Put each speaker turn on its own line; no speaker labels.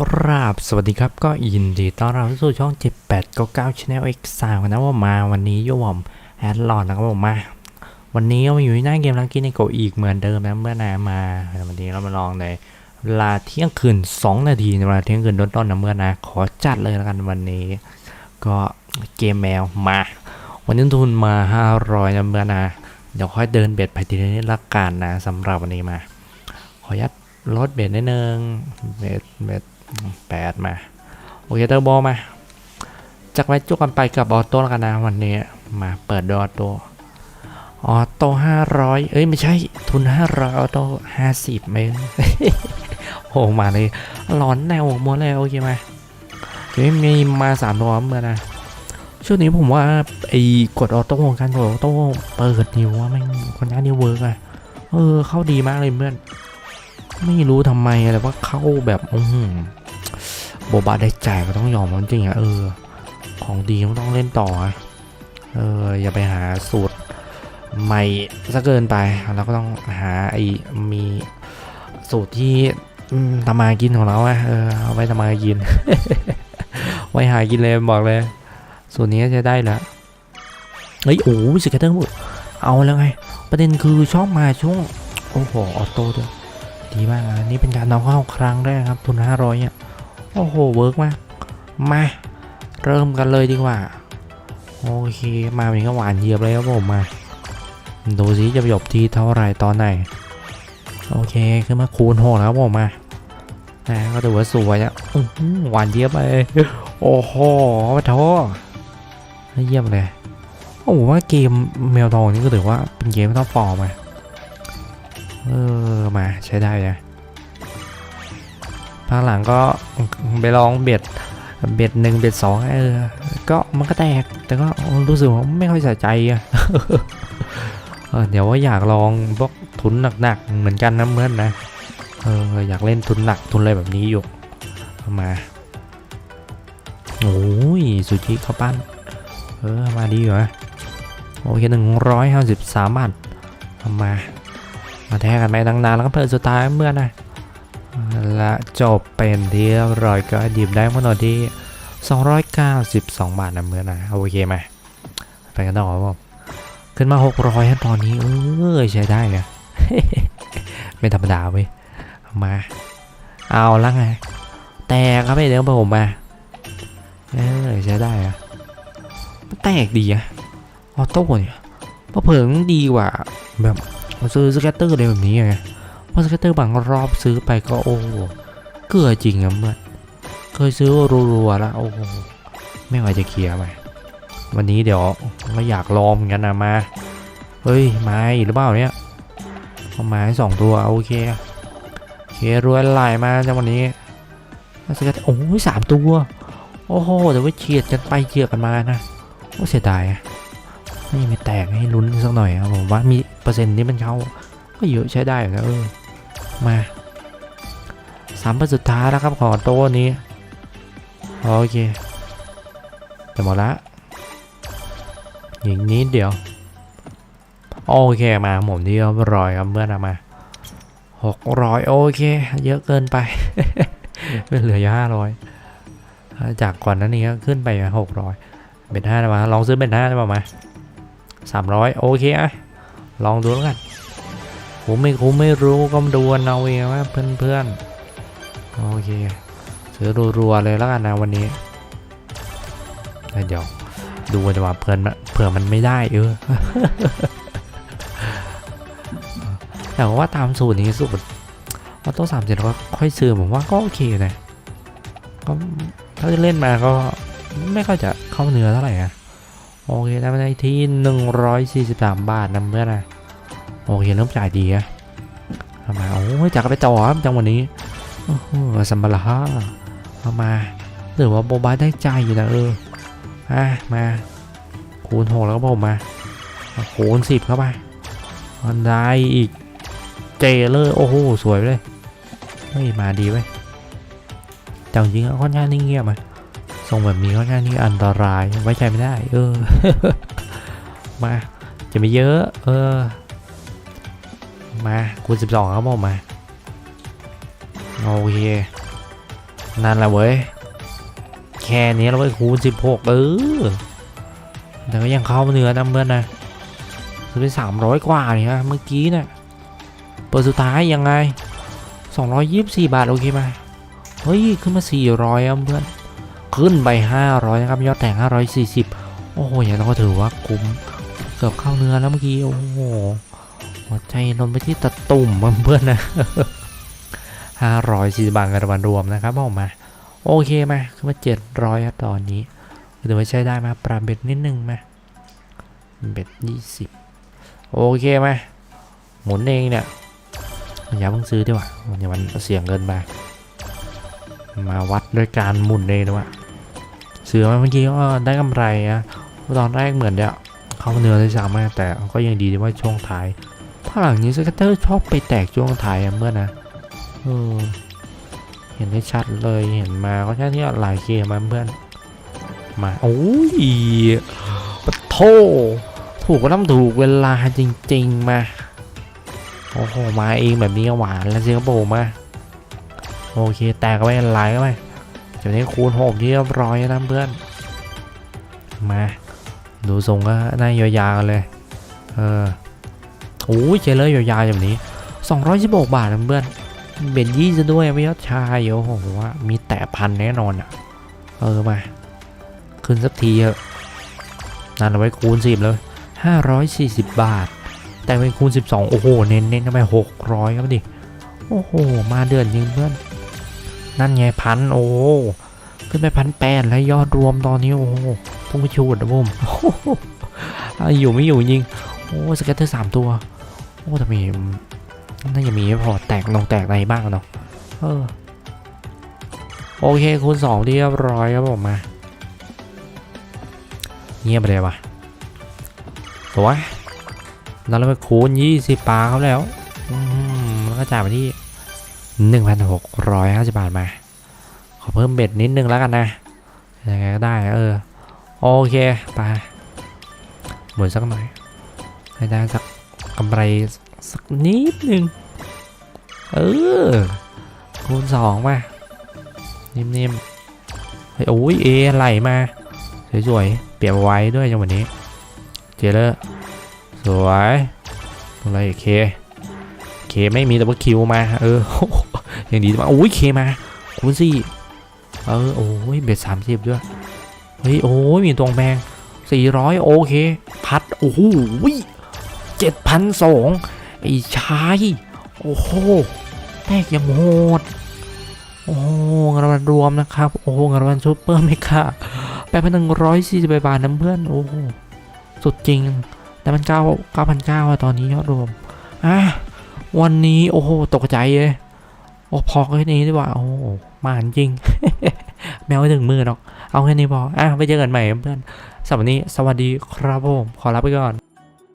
กราบสวัสดีครับก็ยินดีต้อนรับสู่ช่อง 7899 Channel X 3นะว่ามาวันนี้โยมแอดลอนนะครับผมมา วันนี้ก็มาอยู่ที่หน้าเกมลังกี้ในโกอีกเหมือนเดิมนะเมื่อนามาวันนี้เรามาลองในเวลาเที่ยงคืน 2 นาทีเวลาเที่ยงคืนต้นๆนะเมื่อนาขอจัดเลยแล้วกันวันนี้ ก็เกมแมวมา วันนี้ทุนมา 500นะเมื่อนาเดี๋ยวค่อยเดินเบ็ดไปทีนี้ละกันนะสำหรับวันนี้มา ขอยัดลดเบ็ดนิดนึงเบ็ดเบ็ด แปดมา โอเคเตอร์โบมา จากไว้จุกกันไปกับออโต้แล้วกันนะวันนี้ มาเปิดดออโต้ออโต้ห้าร้อยเอ้ย ไม่ใช่ทุนห้าร้อยออโต้ห้าสิบเมตรโอ้มาเลยร้อนแนวหมดเลยโอเคไหมเดี๋ยมีมาสามตัวเมื่อนะช่วงนี้ผมว่าไอ้กดออโต้การกดออโต้เปิดนิวว่ามันคนนี้นิวเวิร์กอะเออเข้าดีมากเลยเพื่อน ไม่รู้ทำไมแต่ว่าเข้าแบบอือหือ โบบาได้ใจกก็ต้องยอมจริงอะเออ ของดีมันต้องเล่นต่อเอออย่าไปหาสูตรใหม่ซะเกินไปเราก็ต้องหาไอ้มีสูตรที่ทำมากินของเราอะเออเอาไว้ทำมากิน ไว้หากินเลยบอกเลย ส่วนนี้จะได้แล้วเฮ้ยโอ้ยสเกตเตอร์หมดเอาแล้วไง ประเด็นคือชอบมาช่วง โอ้โห ออโต้ด้วยดีมากอันนี้เป็นการเอาเข้าครั้งแรกครับ ทุน500เนี่ย โอ้โห เวิร์กมาก มา เริ่มกันเลยดีกว่า โอเค มาเป็นก็หวานเยียบเลยครับผมมา ดูสิจะจบที่เท่าไหร่ตอนไหน โอเค ขึ้นมาคูณหกแล้วครับผมมา นะก็ถือว่าสวยอะหวานเยียบเลยโอ้โหมาโทเยี่ยมเลยโอ้โหว่าเกมแมวทองนี่ก็ถือว่าเป็นเกมท็อปฟอร์มอะเออ มาใช้ได้นะ ภาคหลังก็ไปลองเบ็ดเบ็ดหนึ่งเบ็ดสองเออ ก็มันก็แตก แต่ก็รู้สึกว่าไม่ค่อยสะใจอะเดี๋ยวว่าอยากลองพวกทุนหนักๆเหมือนกันนะเมื่อนนะ เอออยากเล่นทุนหนักทุนอะไรแบบนี้อยู่ มาโอ้ยสุจิเข้าปั้น เออมาดีเหรอโอเคหนึ่งร้อยห้าสิบสามบาทมา มาแทกกันไปตั้งนานแล้วก็เปิดสุดท้ายเมื่อนะ และจบเป็นที่เรียบร้อยก็ดิบได้เมื่อตอนที่ 292 บาทนะเมื่อนะโอเคไหมไปกันต่อครับผมขึ้นมา 600ตอนนี้ เออใช้ได้เนี่ยไม่ธรรมดาเว้ยมา เอาละไง แตกครับไอ้เดี๋ยวผมมา เออใช้ได้อะแตกดีอะออโต้เนี่ยเพราะเผิงดีกว่าแบบซื้อสเก็ตเตอร์อะไรแบบนี้ไง พราะสเก็ตเตอร์บางรอบซื้อไปก็โอ้โหเกลือจริงอะเมื่อเคยซื้อรัวๆแล้วโอ้โหไม่ไหวจะเคลียร์ไปวันนี้เดี๋ยวไม่อยากลองเหมือนกันนะมา เฮ้ยมาอีกหรือเปล่าเนี่ยเอามาให้สองตัวโอเคโอเครวยไหลมาจากวันนี้สเก็ตโอ้ยสามตัว โอ้โหแต่ว่าเฉียดกันไปเฉียดกันมานะโอ้เสียดายอะไม่แตกให้ลุ้นสักหน่อยครับผมว่ามีเปอร์เซ็นต์ที่มันเข้าก็เยอะใช้ได้อยู่นะเออ มาสามเปอร์สุดท้ายแล้วครับของโต้นี้ โอเคจะหมดละอีกนิดเดียว โอเคมาผมที่เรียบร้อยครับเมื่อนมาหกร้อยโอเค เยอะเกินไปเป็นเหลืออยู่ห้าร้อยจากก่อนนั้นนี้ขึ้นไปหกร้อยเบ็ดห้าได้มาลองซื้อเบ็ดห้าได้ป่ามาสามร้อยโอเคอะลองดูแล้วกัน ผมไม่คุ้มไม่รู้ก็มาดูกันเอาเองว่าเพื่อนๆ โอเคซื้อรัวๆเลยแล้วกันนะวันนี้เดี๋ยวดูกันดีกว่าเพื่อนเผื่อมันไม่ได้เออแต่ว่าตามสูตรนี้สูตรออโต้สามเจ็ดก็ค่อยซื้อผมว่าก็โอเคนะก็ถ้าจะเล่นมาก็ไม่ค่อยจะเข้าเนื้อเท่าไหร่อะโอเคได้มาได้ที่ 143 บาทนะเพื่อนนะ โอเคเริ่มจ่ายดีอะเอามาโอ้ยจากไปต่อจังวันนี้โอ้โหสัมบาระเอามาหรือว่าโบบายได้ใจอยู่นะเอออะมา คูณหกแล้วก็ผมมาคูณสิบเข้าไปมันได้อีกเจเลยโอ้โหสวยเลยเฮ้ยมาดีเว้ยแต่จริงๆค่อนข้างนิ่งเงียบอะทรงแบบนี้ค่อนข้างที่อันตรายไว้ใจไม่ได้ เออ มาจะไม่เยอะ เออ มาคูณสิบสองครับผมมาโอเคนั่นแหละเว้ยแค่นี้เราไปคูณ16 เออ แต่ก็ยังเข้าเนื้อนะเพื่อนนะซื้อไป300 กว่าเนี่ยเมื่อกี้นี่ยเปิดสุดท้ายยังไง 224 บาท โอเคไหมเฮ้ย ขึ้นมา 400อะเพื่อน ขึ้นไป 500 นะครับ ยอดแต่ง 540 โอ้โหอย่างนั้นก็ถือว่าคุ้ม เกือบเข้าเนื้อแล้วเมื่อกี้ โอ้โห หัวใจลนไปที่ตะตุ่มเพื่อนนะ540บาทกันวันรวมนะครับออกมา โอเคไหมขึ้นมา700ครับตอนนี้ถือว่าใช้ได้มาปรับเบ็ดนิดนึงไหมเบ็ด20โอเคไหมหมุนเองเนี่ยอย่าเพิ่งซื้อดีกว่าอย่ามันเสี่ยงเกินไปมาวัดด้วยการหมุนเองดีกว่าซื้อมาเมื่อกี้ก็ได้กำไรอะตอนแรกเหมือนจะเข้าเนื้อได้สามมากแต่ก็ยังดีที่ว่าช่วงท้าย หลังนี้สกัตเตอร์ชอบไปแตกช่วงท้ายอะเมื่อนะเออเห็นได้ชัดเลยเห็นมาก็ใช่ที่หลายเกมมาเพื่อนมาโอ้ยปะโทถูกก็ต้องถูกเวลาจริง ๆ มา โอ้โห มาเองแบบนี้หวานแล้วสิครับผมมา โอเค แตกก็ไป็นไรก็ไม่เดี๋ยวนี้คูณหกที่เรียบร้อยนะเพื่อน มา ดูทรงก็น่ายาวๆเลย เออ โอ้ยเจเลยยาวๆแบบนี้ 216 บาทนะเพื่อนเบนยี่จะด้วยไม่ยอดชายโอ้โหว่ามีแตะพันแน่นอนอะ เออมา ขึ้นสักทีเถอะนั่นเอาไว้คูณสิบเลยห้าร้อยสี่สิบบาท แต่ไปคูณสิบสองโอ้โห เน้นเน้นทำไมหกร้อยครับดิ โอ้โห มาเดือนจริงเพื่อน นั่นไงพันโอ้ขึ้นไปพันแปดแล้วยอดรวมตอนนี้ โอ้โหพุ่งไปชูดนะผมโอ้โหเอาอยู่ไม่อยู่จริง โอ้สเก็ตเตอร์สามตัว โอ้แต่มีน่าจะมีไม่พอแตกลงแตกในบ้างเนาะเออโอเคคูณสองที่เรียบร้อยครับผมมาเงียบไปเลยวะสวยแล้วเราไปคูณ 20ปลาเขาแล้วมแล้วก็จ่ายไปที่ 1,650 บาทมา ขอเพิ่มเบ็ดนิดนึงแล้วกันนะยังไงก็ได้เออ โอเคไปหมุนสักหน่อยให้ได้สัก กำไรสักนิดนึง เออ คูณสองมา นิ่มๆเฮ้ยโอ้ยเอไหลมา สวยๆ เปลี่ยนไว้ด้วยจังหวะนี้ เจเลอร์สวยอะไรเค เคไม่มีแต่ว่าคิวมา เออ อย่างดีมากโอ้ยเคมา คูณสี่เออ โอ้ยเบ็ดสามสิบด้วย เฮ้ย โอ้ยมีตรงแบงสี่ร้อยโอเค พัด โอ้โห เจ็ดพันสองไอ้ชายโอ้โหแตกยังโหดโอ้โหเงินรางวัลรวมนะครับ โอ้โหเงินรางวัลซูเปอร์เมกาแปดพันหนึ่งร้อยสี่สิบบาทนะเพื่อน โอ้โห สุดจริง แต่มันเก้าเก้าพันเก้าตอนนี้ยอดรวม อะ วันนี้ โอ้โห ตกใจเลยโอ้พอแค่นี้ดีกว่า โอ้โหมาจริง แมวไม่ถึงมือหรอก เอาแค่นี้พอ อะ ไปเจอกันใหม่เพื่อนสำหรับวันนี้ สวัสดีครับผม ขอลาไปก่อน